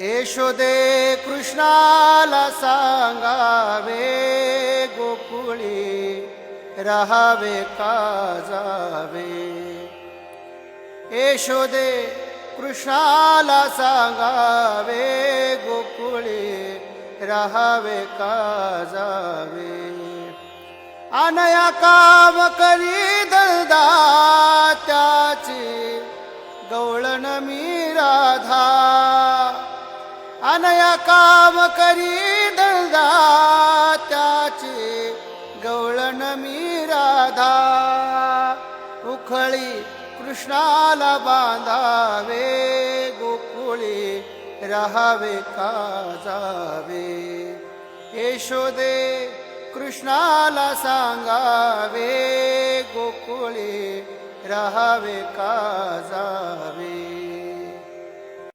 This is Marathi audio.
यशोदे कृष्णाला सांगावे गोकुळी राहावे का जावे? यशोदे कृष्णाला सांगावे गोकुळी राहावे का जावे? अनया काम करी दलदा त्याची गवळण मी राधा अनया काम करी दलदा त्याचे गवळण मी राधा. उखळी कृष्णाला बांधावे गोकुळी राहावे का जावे? यशोदे कृष्णाला सांगावे गोकुळी राहावे का जावे?